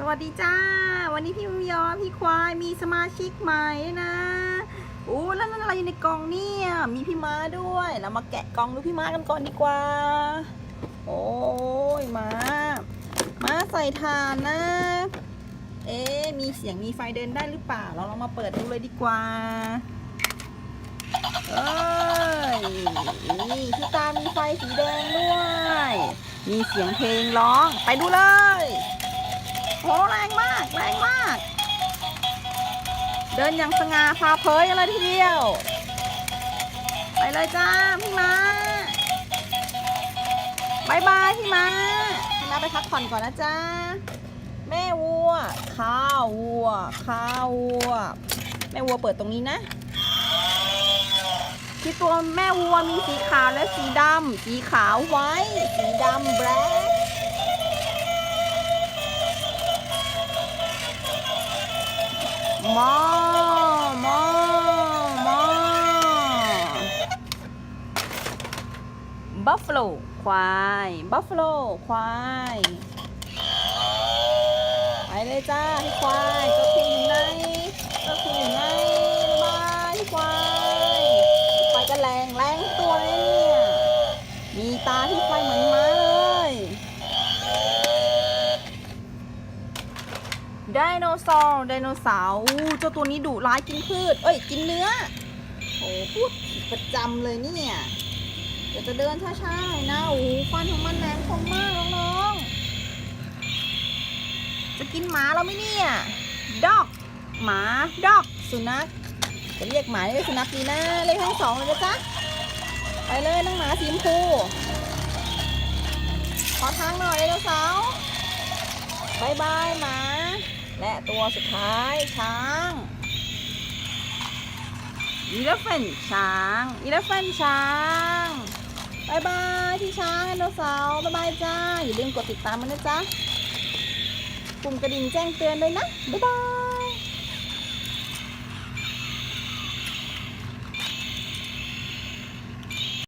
สวัสดีจ้า วันนี้พี่ยอพี่ควายมีสมาชิกใหม่นะโอ้แล้วนั่นอะไรอยู่ในกล่องเนี่ยมีพี่ม้าด้วยเรามาแกะกล่องดูพี่ม้ากันก่อนดีกว่า โอ้ยม้าม้าใส่ถ่านนะ เอ๊มีเสียงมีไฟเดินได้หรือเปล่า เราลองมาเปิดดูเลยดีกว่าเอ้ยนี่พี่ตามีไฟสีแดงด้วย มีเสียงเพลงร้องไปดูเลย หแรงมากแรงมาก เดินอย่างสง่าพาเผยเลยทีเดียว ไปเลยจ้าพี่มาบายบายพี่มาพี่มาไปพักผ่อนก่อนนะจ้าแม่วัว ข้าววัว ข้าววัว แม่วัวเปิดตรงนี้นะที่ตัวแม่วัวมีสีขาวและสีดำสีขาวไว้ สีดำแบล็ค มอมอมอบัฟฟ l o ควายบัฟฟ l o ควายไปเลยจ้าพี่ควายเจ้าพี่อยู่ไหนเจ้าพี่อยู่ไหนบ๊ายบายพี่ควายพี่ควายก็แรงแรงตัวเลยเนี่ยมีตาที่ไฟเหมือนม้าเลย ไดโนเสาร์ไดโนเสาร์อู้เจ้าตัวนี้ดุร้ายกินพืช เอ้ย กินเนื้อ โอ้พูดประจำเลยเนี่ยเดี๋ยวจะเดินช้าๆหน่อยนะโอ้ฟันของมันแหลมคมมากน้องๆจะกินหมาเราไหมเนี่ยด็อกหมาด็อกสุนัขจะเรียกหมาเรียกสุนัขดีนะเรียกทั้งสองเลยนะจ๊ะไปเลยน้องหมาสีชมพูขอทางหน่อยไดโนเสาร์บายบายหมา และตัวสุดท้ายช้างอีเลฟเฟนช้างอีเลฟเฟนช้างบายบายพี่ช้างไดโนเสาร์บายบายจ้า อย่าลืมกดติดตามมันนะจ๊ะปุ่มกระดิ่งแจ้งเตือนเลยนะ บ๊ายบาย